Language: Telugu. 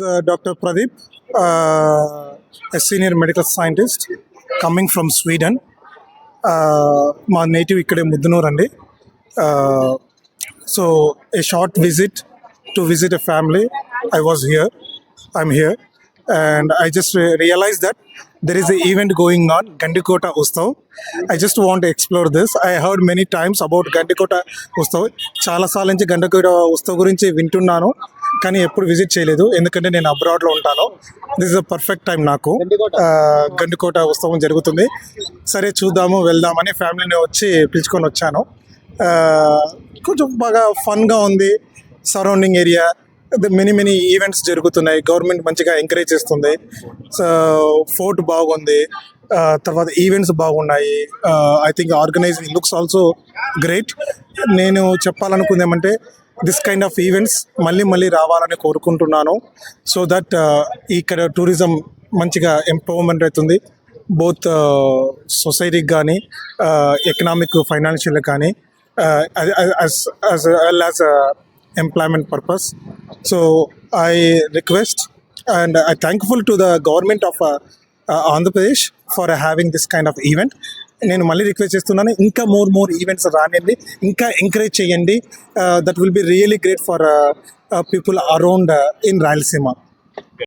Doctor Dr. Pradeep, uh, a senior medical scientist coming from Sweden. Uh, మా నేటివ్ ఇక్కడే ముద్దునూరు అండి. So a short visit to visit a family I was here I'm here and I just realize that there is a event going on Gandikota Utsav I just want explore this I heard many times about Gandikota Utsav చాలాసార్లు నుంచి గండికోట ఉత్సవ్ గురించి వింటున్నాను. కానీ ఎప్పుడు విజిట్ చేయలేదు. ఎందుకంటే నేను అబ్రాడ్లో ఉంటాను. This is a perfect time నాకు. గండికోట. ఉత్సవం జరుగుతుంది. సరే చూద్దాము వెళ్దామని ఫ్యామిలీని వచ్చి పిలుచుకొని వచ్చాను. కొంచెం బాగా ఫన్గా ఉంది. Surrounding area many many events జరుగుతున్నాయి. గవర్నమెంట్ మంచిగా ఎంకరేజ్ చేస్తుంది. సో ఫోర్ట్ బాగుంది. తర్వాత ఈవెంట్స్ బాగున్నాయి. I think organizing looks also great నేను చెప్పాలనుకుంది ఏమంటే దిస్ కైండ్ ఆఫ్ ఈవెంట్స్ మళ్ళీ మళ్ళీ రావాలని కోరుకుంటున్నాను. సో దట్ ఇక్కడ టూరిజం మంచిగా ఎంప్రూవ్మెంట్ అవుతుంది. బోత్ సొసైటీకి కానీ ఎకనామిక్ ఫైనాన్షియల్ కానీ as well as employment purpose so I request and I thankful to the government of Andhra Pradesh for having this kind of event నేను మళ్ళీ రిక్వెస్ట్ చేస్తున్నాను ఇంకా మోర్ మోర్ ఈవెంట్స్ రానియండి ఇంకా ఎంకరేజ్ చేయండి. That will be really great for people around in Rayalaseema.